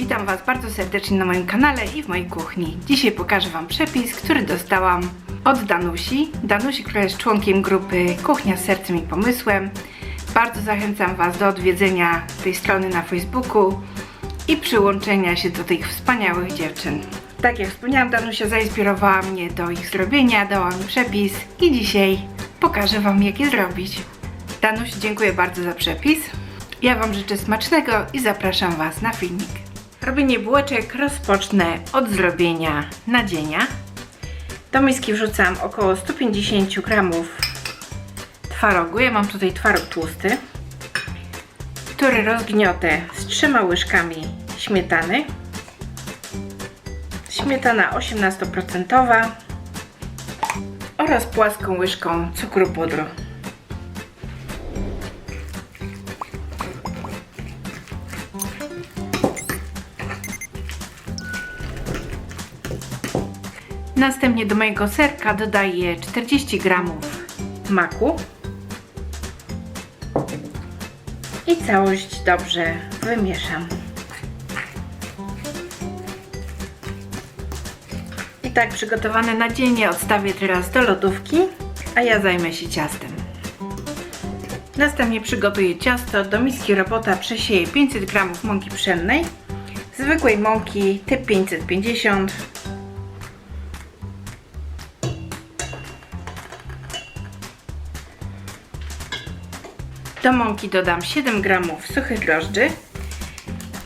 Witam Was bardzo serdecznie na moim kanale i w mojej kuchni. Dzisiaj pokażę Wam przepis, który dostałam od Danusi. Danusi, która jest członkiem grupy Kuchnia z Sercem i Pomysłem. Bardzo zachęcam Was do odwiedzenia tej strony na Facebooku i przyłączenia się do tych wspaniałych dziewczyn. Tak jak wspomniałam, Danusia zainspirowała mnie do ich zrobienia, dała mi przepis i dzisiaj pokażę Wam jak je zrobić. Danusi, dziękuję bardzo za przepis. Ja Wam życzę smacznego i zapraszam Was na filmik. Robienie bułeczek rozpocznę od zrobienia nadzienia. Do miski wrzucam około 150 gramów twarogu. Ja mam tutaj twaróg tłusty, który rozgniotę z trzema łyżkami śmietany. Śmietana 18% oraz płaską łyżką cukru pudru. Następnie do mojego serka dodaję 40 gramów maku i całość dobrze wymieszam. I tak przygotowane nadzienie odstawię teraz do lodówki, a ja zajmę się ciastem. Następnie przygotuję ciasto. Do miski robota przesieję 500 gramów mąki pszennej, zwykłej mąki typ 550 Do mąki dodam 7 g suchych drożdży.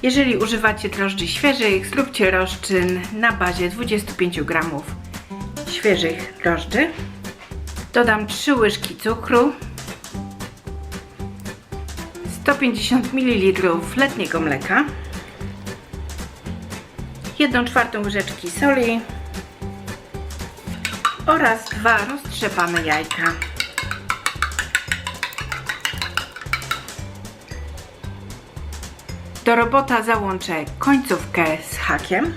Jeżeli używacie drożdży świeżych, zróbcie rozczyn na bazie 25 g świeżych drożdży. Dodam 3 łyżki cukru, 150 ml letniego mleka, 1 czwartą łyżeczki soli oraz dwa roztrzepane jajka. Do robota załączę końcówkę z hakiem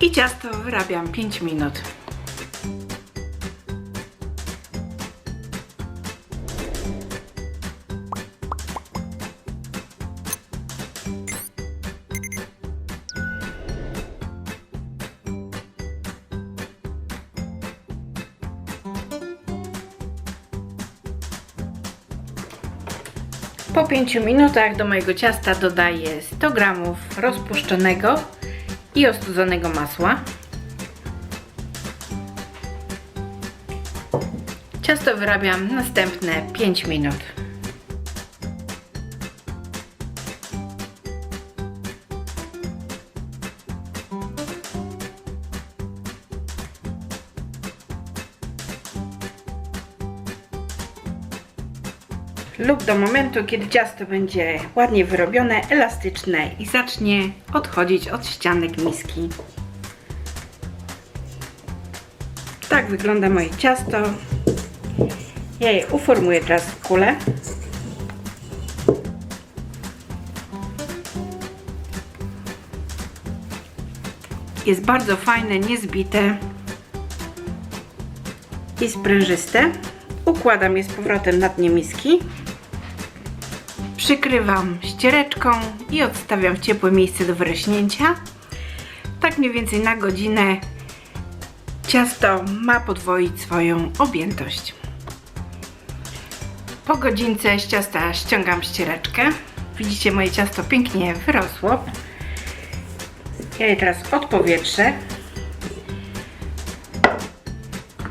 i ciasto wyrabiam 5 minut. Po 5 minutach do mojego ciasta dodaję 100 g rozpuszczonego i ostudzonego masła. Ciasto wyrabiam następne 5 minut. Lub do momentu, kiedy ciasto będzie ładnie wyrobione, elastyczne i zacznie odchodzić od ścianek miski. Tak wygląda moje ciasto. Ja je uformuję teraz w kulę. Jest bardzo fajne, niezbite i sprężyste. Układam je z powrotem na dnie miski. Przykrywam ściereczką i odstawiam w ciepłe miejsce do wyrośnięcia. Tak mniej więcej na godzinę ciasto ma podwoić swoją objętość. Po godzince z ciasta ściągam ściereczkę. Widzicie, moje ciasto pięknie wyrosło. Ja je teraz odpowietrzę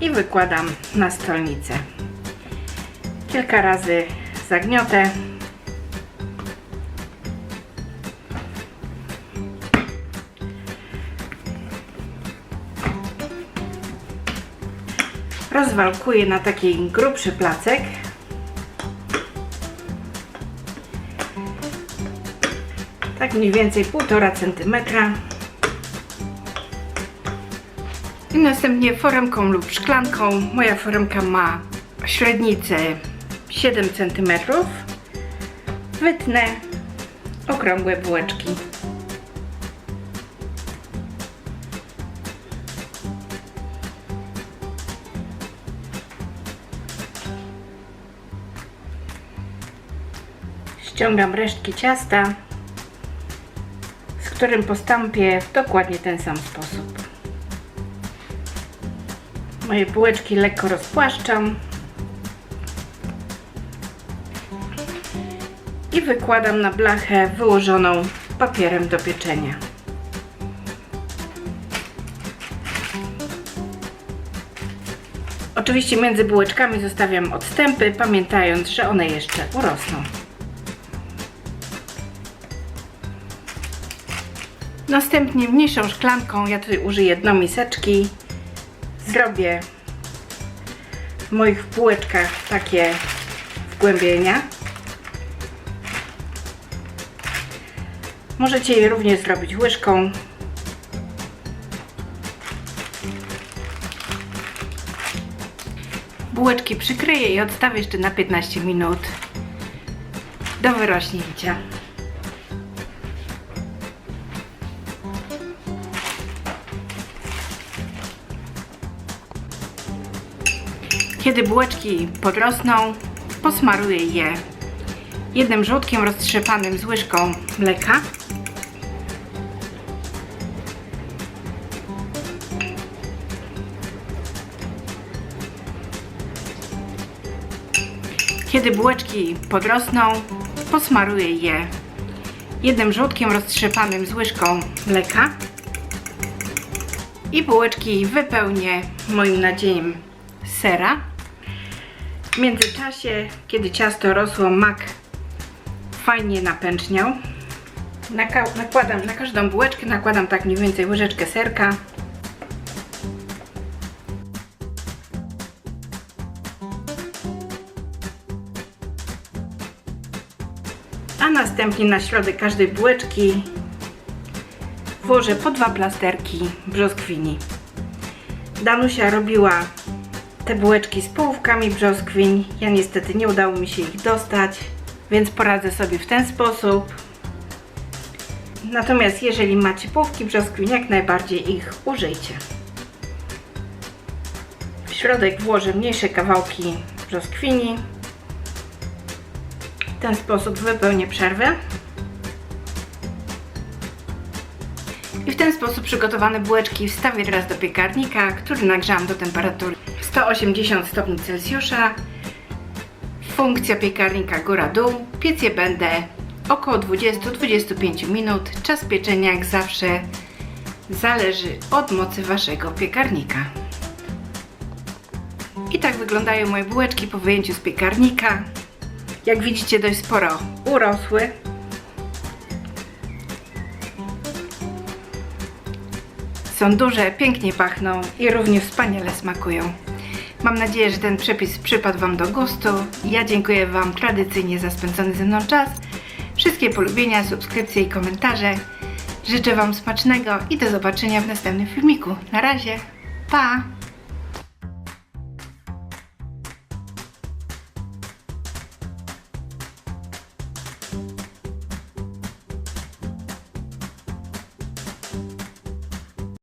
i wykładam na stolnicę. Kilka razy zagniotę rozwalkuję na taki grubszy placek. Tak mniej więcej 1,5 cm. I następnie foremką lub szklanką. Moja foremka ma średnicę 7 cm. Wytnę okrągłe bułeczki. Ściągam resztki ciasta, z którym postąpię w dokładnie ten sam sposób. Moje bułeczki lekko rozpłaszczam i wykładam na blachę wyłożoną papierem do pieczenia. Oczywiście między bułeczkami zostawiam odstępy, pamiętając, że one jeszcze urosną. Następnie mniejszą szklanką, ja tutaj użyję dno miseczki, zrobię w moich bułeczkach takie wgłębienia. Możecie je również zrobić łyżką. Bułeczki przykryję i odstawię jeszcze na 15 minut do wyrośnięcia. Kiedy bułeczki podrosną, posmaruję je jednym żółtkiem roztrzepanym z łyżką mleka. Kiedy bułeczki podrosną, posmaruję je jednym żółtkiem roztrzepanym z łyżką mleka. I bułeczki wypełnię moim nadziejem sera. W międzyczasie, kiedy ciasto rosło, mak fajnie napęczniał. Naka- nakładam na każdą bułeczkę, nakładam tak mniej więcej łyżeczkę serka. A następnie na środek każdej bułeczki włożę po dwa plasterki brzoskwini. Danusia robiła te bułeczki z połówkami brzoskwiń. Ja niestety nie udało mi się ich dostać, więc poradzę sobie w ten sposób. Natomiast jeżeli macie połówki brzoskwiń, jak najbardziej ich użyjcie. W środek włożę mniejsze kawałki brzoskwini. W ten sposób wypełnię przerwę. I w ten sposób przygotowane bułeczki wstawię teraz do piekarnika, który nagrzałam do temperatury 180 stopni Celsjusza. Funkcja piekarnika góra-dół. Piec je będę około 20-25 minut. Czas pieczenia jak zawsze zależy od mocy Waszego piekarnika. I tak wyglądają moje bułeczki po wyjęciu z piekarnika. Jak widzicie dość sporo urosły. Są duże, pięknie pachną i równie wspaniale smakują. Mam nadzieję, że ten przepis przypadł Wam do gustu. Ja dziękuję Wam tradycyjnie za spędzony ze mną czas. Wszystkie polubienia, subskrypcje i komentarze. Życzę Wam smacznego i do zobaczenia w następnym filmiku. Na razie, pa!